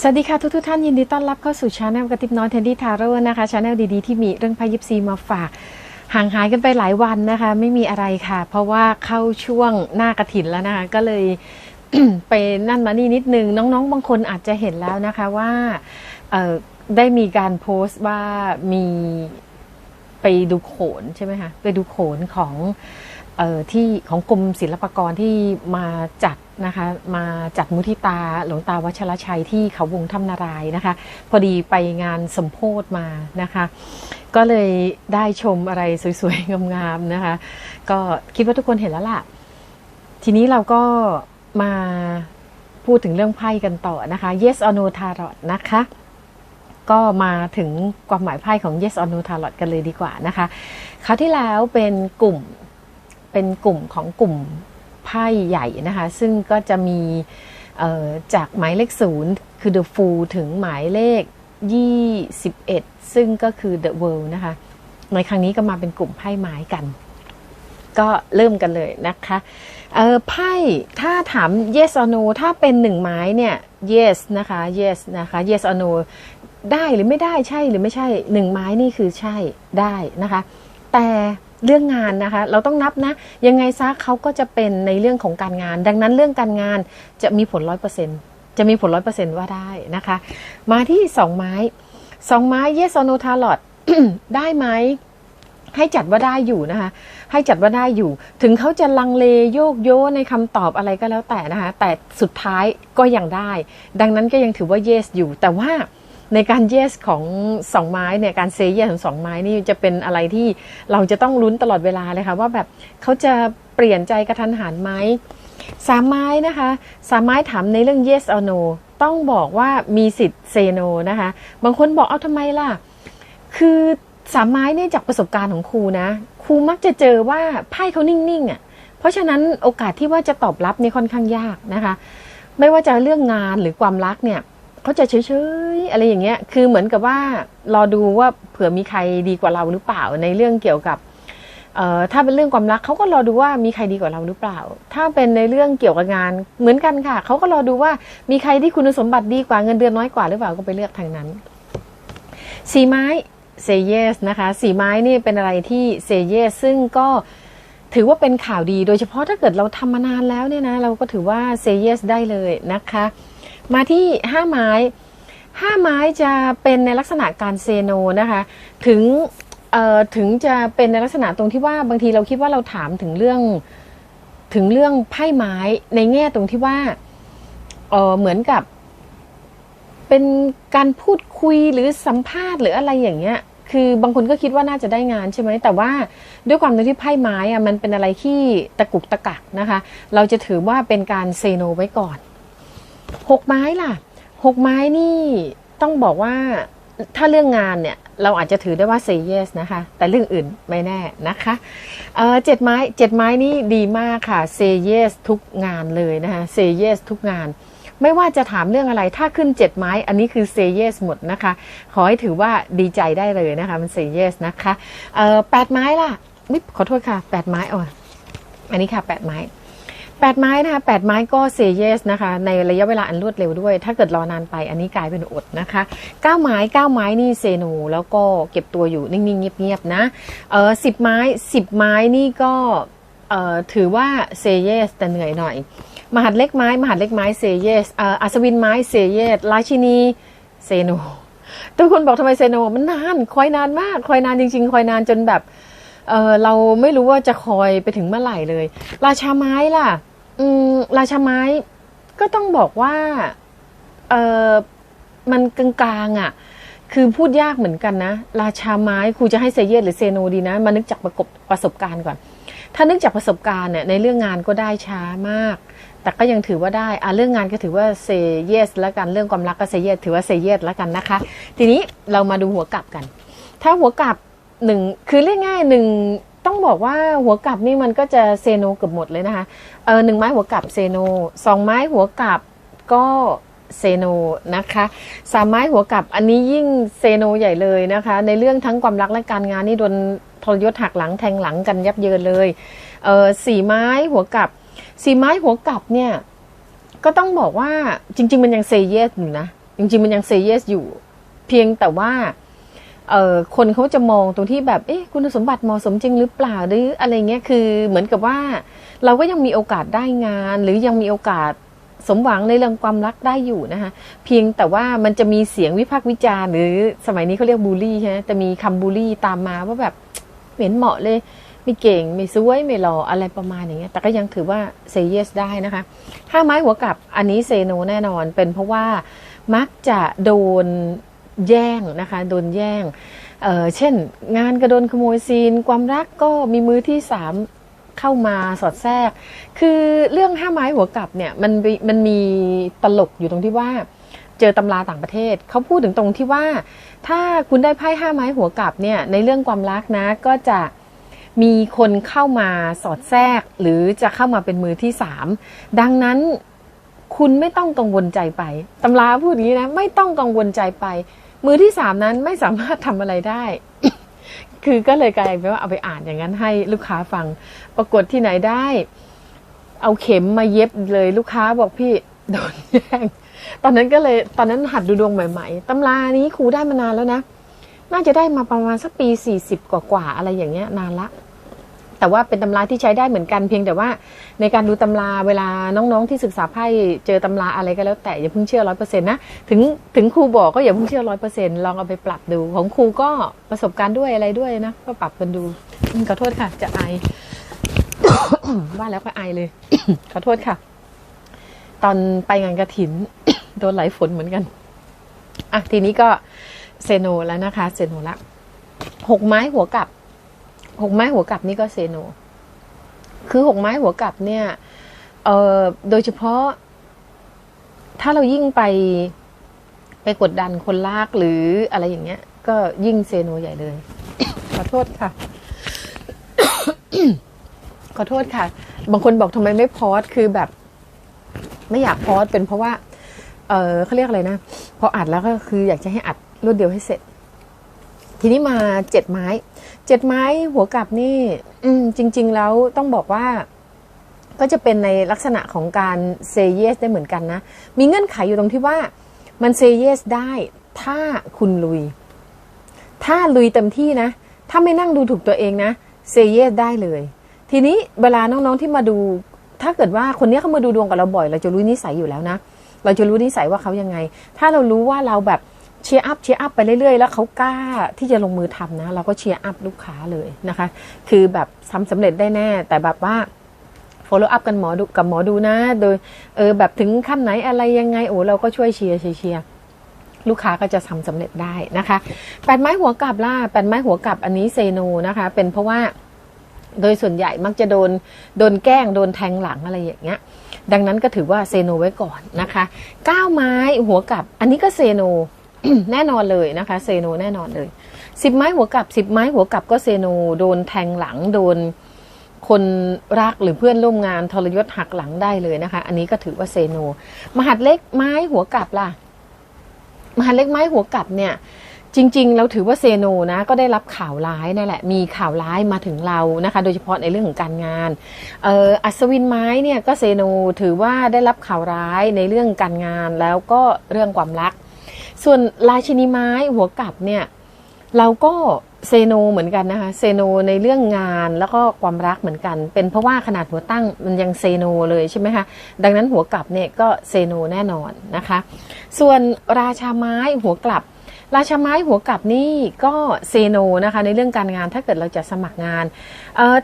สวัสดีค่ะทุกทท่านยินดีต้อนรับเข้าสู่ช anel กระติบน้อยเทนดี้ทาโร่นะคะช anel ดีๆที่มีเรื่องพายิปซีมาฝากห่างหายกันไปหลายวันนะคะ ไม่มีอะไรค่ะ เพราะว่าเข้าช่วงหน้ากระถินแล้วนะคะ ก็เลยไปนั่นมานี่นิดนึง น้องๆ บางคนอาจจะเห็นแล้วนะคะว่าได้มีการโพสต์ว่ามีไปดูโขนใช่ไหมคะไปดูโขนของ ที่ของกรมศิลปากรที่มาจัดนะคะมาจัดมุทิตาหลวงตาวัชรชัยที่เขาวงถ้ำนารายนะคะ พอดีไปงานสมโพธมานะคะ ก็เลยได้ชมอะไรสวยๆ งามๆนะคะ ก็คิดว่าทุกคนเห็นแล้วล่ะ ทีนี้เราก็มาพูดถึงเรื่องไพ่กันต่อนะคะ yes or no tarot นะคะก็มาถึงความหมายไพ่ของ yes or no tarot กันเลยดีกว่านะคะ คราวที่แล้วเป็นกลุ่ม เป็นกลุ่มของกลุ่มไพ่ใหญ่นะคะ ซึ่งก็จะมีจากหมายเลขศูนย์คือ The Fool ถึงหมายเลข 21 ซึ่งก็คือ The World นะคะ ในครั้งนี้ก็มาเป็นกลุ่มไพ่ไม้กัน ก็เริ่มกันเลยนะคะไพ่ถ้าถาม yes or no ถ้าเป็นหนึ่งไม้เนี่ย yes นะคะ yes นะคะ yes or no ได้หรือไม่ได้ใช่หรือไม่ใช่หนึ่งไม้นี่คือใช่ได้นะคะ แต่ เรื่องงานนะคะ เราต้องนับนะ ยังไงซะเขาก็จะเป็นในเรื่องของการงาน ดังนั้นเรื่องการงานจะมีผลร้อยเปอร์เซ็นจะมีผลร้อยเปอร์เซ็นว่าได้นะคะ มาที่สองไม้สองไม้ yes or no tarot ได้ไหมให้จัดว่าได้อยู่นะคะ ให้จัดว่าได้อยู่ ถึงเขาจะลังเลโยกโยในคำตอบอะไรก็แล้วแต่นะคะ แต่สุดท้ายก็ยังได้ ดังนั้นก็ยังถือว่า yes อยู่ แต่ว่า ในการ yes ของสองไม้เนี่ยการ say yes ของสองไม้นี่จะเป็นอะไรที่เราจะต้องลุ้นตลอดเวลาเลยค่ะว่าแบบเขาจะเปลี่ยนใจกระทันหันไหมสามไม้นะคะสามไม้ถามในเรื่อง yes or no ต้องบอกว่ามีสิทธิ์ say no นะคะ บางคนบอกเอาทำไมล่ะ คือสามไม้เนี่ยจากประสบการณ์ของครูนะ ครูมักจะเจอว่าไพ่เขานิ่งๆอะ เพราะฉะนั้นโอกาสที่ว่าจะตอบรับนี่ค่อนข้างยากนะคะ ไม่ว่าจะเรื่องงานหรือความรักเนี่ย เขาจะเฉยๆอะไรอย่างเงี้ย คือเหมือนกับว่ารอดูว่าเผื่อมีใครดีกว่าเราหรือเปล่าในเรื่องเกี่ยวกับเอ่อถ้าเป็นเรื่องความรักเขาก็รอดูว่ามีใครดีกว่าเราหรือเปล่า ถ้าเป็นในเรื่องเกี่ยวกับงานเหมือนกันค่ะเขาก็รอดูว่ามีใครที่คุณสมบัติดีกว่าเงินเดือนน้อยกว่าหรือเปล่าก็ไปเลือกทางนั้นสีไม้ say yes นะคะสีไม้นี่เป็นอะไรที่ say yes ซึ่งก็ถือว่าเป็นข่าวดีโดยเฉพาะถ้าเกิดเราทำมานานแล้วเนี่ยนะ เราก็ถือว่า say yes ได้เลยนะคะ มาที่ห้าไม้ห้าไม้จะเป็นในลักษณะการเซโนนะคะถึงถึงจะเป็นในลักษณะตรงที่ว่าบางทีเราคิดว่าเราถามถึงเรื่องถึงเรื่องไพ่ไม้ในแง่ตรงที่ว่าเเหมือนกับ เป็นการพูดคุยหรือสัมภาษณ์หรืออะไรอย่างเงี้ย คือบางคนก็คิดว่าน่าจะได้งานใช่ไหมแต่ว่าด้วยความที่ไพ่ไม้อะมันเป็นอะไรที่ตะกุกตะกักนะคะ เราจะถือว่าเป็นการเซโนไว้ก่อน หกไม้ล่ะหกไม้นี่ต้องบอกว่าถ้าเรื่องงานเนี่ยเราอาจจะถือได้ว่า say yes นะคะ แต่เรื่องอื่นไม่แน่นะคะเจ็ดไม้เจ็ดไม้นี่ดีมากค่ะ say yes ทุกงานเลยนะคะ say yes ทุกงาน ไม่ว่าจะถามเรื่องอะไรถ้าขึ้นเจ็ดไม้ อันนี้คือ say yes หมดนะคะ ขอให้ถือว่าดีใจได้เลยนะคะมัน say yes นะคะแปดไม้ล่ะนิขอโทษค่ะแปดไม้อ๋ออันนี้ค่ะแปดไม้ แปดไม้นะคะแปดไม้ก็เซเยสนะคะ ในระยะเวลาอันรวดเร็วด้วย ถ้าเกิดรอนานไปอันนี้กลายเป็นอดนะคะเก้าไม้เก้าไม้นี่เซโนแล้วก็เก็บตัวอยู่นิ่ง ๆ เงียบ ๆ นะ เออสิบไม้สิบไม้นี่ก็เออถือว่าเซเยสแต่เหนื่อยหน่อย มหัดเล็กไม้ มหัดเล็กไม้เซเยสเอออัศวินไม้เซเยสราชินีเซโนทุกคนบอกทำไมเซโนมันนานคอยนานมากคอยนานจริง ๆ คอยนานจนแบบ เออเราไม่รู้ว่าจะคอยไปถึงเมื่อไหร่เลย ราชาไม้ล่ะ อืมราชาไม้ก็ต้องบอกว่าเออมันกลางๆอะ คือพูดยากเหมือนกันนะ ราชาไม้ครูจะให้เซเยสหรือเซโนดีนะมานึกจากประกบประสบการณ์ก่อน ถ้านึกจากประสบการณ์เนี่ยในเรื่องงานก็ได้ช้ามาก แต่ก็ยังถือว่าได้อะเรื่องงานก็ถือว่าเซเยสแล้วกันเรื่องความรักก็เซเยสถือว่าเซเยสแล้วกันนะคะ ทีนี้เรามาดูหัวกลับกัน ถ้าหัวกลับ หนึ่งคือเรียกง่ายหนึ่งต้องบอกว่าหัวกลับนี่มันก็จะเซโนเกือบหมดเลยนะคะเออหนึ่งไม้หัวกลับเซโนสองไม้หัวกลับก็เซโนนะคะสามไม้หัวกลับอันนี้ยิ่งเซโนใหญ่เลยนะคะ ในเรื่องทั้งความรักและการงานนี่โดนทรยศหักหลังแทงหลังกันยับเยินเลยเออสี่ไม้หัวกลับสี่ไม้หัวกลับเนี่ยก็ต้องบอกว่าจริง ๆ มันยังเซเยสอยู่นะจริง ๆ มันยังเซเยสอยู่ เพียงแต่ว่า เออคนเขาจะมองตรงที่แบบเอ๊ะคุณสมบัติเหมาะสมจริงหรือเปล่าหรืออะไรเงี้ยคือเหมือนกับว่า เราก็ยังมีโอกาสได้งาน หรือยังมีโอกาสสมหวังในเรื่องความรักได้อยู่นะคะเพียงแต่ว่ามันจะมีเสียงวิพากษ์วิจารณ์หรือสมัยนี้เขาเรียกบูลลี่ใช่ไหมจะมีคำบูลลี่ตามมาว่าแบบเหม็นเหมาะเลยไม่เก่งไม่สวยไม่หล่ออะไรประมาณอย่างเงี้ยแต่ก็ยังถือว่าเซเยสได้นะคะห้าไม้หัวกลับอันนี้เซโนแน่นอนเป็นเพราะว่ามักจะโดน แย่งนะคะโดนแย่งเเช่น งานก็โดนขโมยซีน ความรักก็มีมือที่สามเข้ามาสอดแทรก คือเรื่องห้าไม้หัวกลับเนี่ยมันมีมันมีตลกอยู่ตรงที่ว่า เจอตำราต่างประเทศเขาพูดถึงตรงที่ว่า ถ้าคุณได้ไพ่ห้าไม้หัวกลับเนี่ยในเรื่องความรักนะก็จะมีคนเข้ามาสอดแทรก หรือจะเข้ามาเป็นมือที่สามดังนั้นคุณไม่ต้องกังวลใจไปตำราพูดอย่างนี้นะ ไม่ต้องกังวลใจไป มือที่สามนั้นไม่สามารถทำอะไรได้ คือก็เลยกลายเป็นว่าเอาไปอ่านอย่างนั้นให้ลูกค้าฟัง ปรากฏที่ไหนได้ เอาเข็มมาเย็บเลยลูกค้าบอกพี่โดนแย่ง ตอนนั้นก็เลยตอนนั้นหัดดูดวงใหม่ๆตำรานี้ครูได้มานานแล้วนะ น่าจะได้มาประมาณสักปีสี่สิบกว่าๆอะไรอย่างเงี้ยนานละ แต่ว่าเป็นตำราที่ใช้ได้เหมือนกันเพียงแต่ว่าในการดูตำราเวลาน้องๆที่ศึกษาไพ่เจอตำราอะไรก็แล้วแต่อย่าเพิ่งเชื่อร้อยเปอร์เซ็นต์นะถึงถึงครูบอกก็อย่าเพิ่งเชื่อร้อยเปอร์เซ็นต์ลองเอาไปปรับดูของครูก็ประสบการณ์ด้วยอะไรด้วยนะก็ปรับกันดูขอโทษค่ะ จะไอว่าแล้วก็ไอเลยขอโทษค่ะ ตอนไปงานกระถินโดนไหลฝนเหมือนกันอะทีนี้ก็เซโนแล้วนะคะ เซโนละหกไม้หัวกลับ หกไม้หัวกลับนี่ก็เซโน คือหกไม้หัวกลับเนี่ยเอ่อโดยเฉพาะ ถ้าเรายิ่งไปไปกดดันคนลากหรืออะไรอย่างเงี้ย ก็ยิ่งเซโนใหญ่เลย ขอโทษค่ะ ขอโทษค่ะ บางคนบอกทำไมไม่พอดคือแบบ ไม่อยากพอดเป็นเพราะว่า เออเขาเรียกอะไรนะ พออัดแล้วก็คืออยากจะให้อัดรวดเดียวให้เสร็จ ทีนี้มาเจ็ดไม้ เจ็ดไม้หัวกลับนี่ อืม จริง ๆ แล้วต้องบอกว่า ก็จะเป็นในลักษณะของการเซเยสได้เหมือนกันนะ มีเงื่อนไขอยู่ตรงที่ว่ามันเซเยสได้ ถ้าคุณลุย ถ้าลุยเต็มที่นะ ถ้าไม่นั่งดูถูกตัวเองนะเซเยสได้เลย ทีนี้เวลาน้องๆที่มาดู ถ้าเกิดว่าคนนี้เขามาดูดวงกับเราบ่อย เราจะรู้นิสัยอยู่แล้วนะ เราจะรู้นิสัยว่าเขายังไง ถ้าเรารู้ว่าเราแบบ เชียร์อัพเชียร์อัพไปเรื่อยๆ แล้วเขากล้าที่จะลงมือทำนะ เราก็เชียร์อัพลูกค้าเลยนะคะ คือแบบทำสำเร็จได้แน่ แต่แบบว่า follow up กันหมอดูกับหมอดูนะ โดยเออแบบถึงขั้นไหนอะไรยังไงโอ้เราก็ช่วยเชียร์เชียร์ลูกค้าก็จะทำสำเร็จได้นะคะแปดไม้หัวกลับล่ะแปดไม้หัวกลับอันนี้เซโนนะคะ เป็นเพราะว่าโดยส่วนใหญ่มักจะโดนโดนแกล้งโดนแทงหลังอะไรอย่างเงี้ย ดังนั้นก็ถือว่าเซโนไว้ก่อนนะคะก้าไม้หัวกลับ อันนี้ก็เซโน แน่นอนเลยนะคะเซโนแน่นอนเลยสิบไม้หัวกลับสิบไม้หัวกลับก็เซโนโดนแทงหลังโดนคนรักหรือเพื่อนร่วมงานทรยศหักหลังได้เลยนะคะ อันนี้ก็ถือว่าเซโน มหัดเล็กไม้หัวกลับล่ะ มหัดเล็กไม้หัวกลับเนี่ย จริง ๆ เราถือว่าเซโนนะ ก็ได้รับข่าวร้ายนั่นแหละ มีข่าวร้ายมาถึงเรานะคะ โดยเฉพาะในเรื่องของการงานเอ่ออัศวินไม้เนี่ยก็เซโนถือว่าได้รับข่าวร้ายในเรื่องการงานแล้วก็เรื่องความรัก ส่วนราชินีไม้หัวกลับเนี่ยเราก็เซโนเหมือนกันนะคะเซโนในเรื่องงานแล้วก็ความรักเหมือนกัน เป็นเพราะว่าขนาดหัวตั้งมันยังเซโนเลยใช่ไหมคะดังนั้นหัวกลับเนี่ยก็เซโนแน่นอนนะคะ ส่วนราชาไม้หัวกลับ ราชาไม้หัวกลับนี่ก็เซโนนะคะในเรื่องการงานถ้าเกิดเราจะสมัครงาน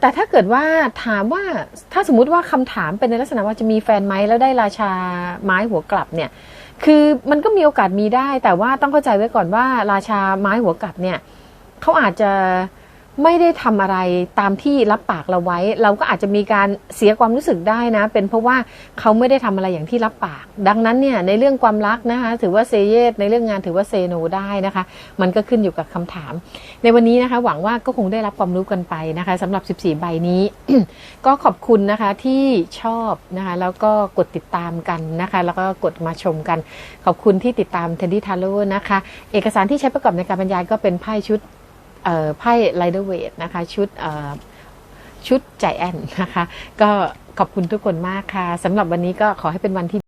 แต่ถ้าเกิดว่าถามว่าถ้าสมมุติว่าคำถามเป็นในลักษณะว่าจะมีแฟนไหมแล้วได้ราชาไม้หัวกลับเนี่ย คือมันก็มีโอกาสมีได้ แต่ว่าต้องเข้าใจไว้ก่อนว่าราชาไม้หัวกลับเนี่ยเขาอาจจะ ไม่ได้ทำอะไรตามที่รับปากเราไว้ เราก็อาจจะมีการเสียความรู้สึกได้นะ เป็นเพราะว่าเขาไม่ได้ทำอะไรอย่างที่รับปาก ดังนั้นเนี่ยในเรื่องความรักนะคะ ถือว่าเซเยสในเรื่องงานถือว่าเซโนได้นะคะ มันก็ขึ้นอยู่กับคำถาม ในวันนี้นะคะ หวังว่าก็คงได้รับความรู้กันไปนะคะสำหรับ 14 ใบนี้ ก็ขอบคุณนะคะที่ชอบนะคะแล้วก็กดติดตามกันนะคะ แล้วก็กดมาชมกัน ขอบคุณที่ติดตามเทนดี้ทาโร่นะคะ เอกสารที่ใช้ประกอบในการบรรยายก็เป็นไพ่ชุด ไพ่ไลเดอร์เวทนะคะชุดชุดใจแอนนะคะ ก็ขอบคุณทุกคนมากค่ะสำหรับวันนี้ก็ขอให้เป็นวันที่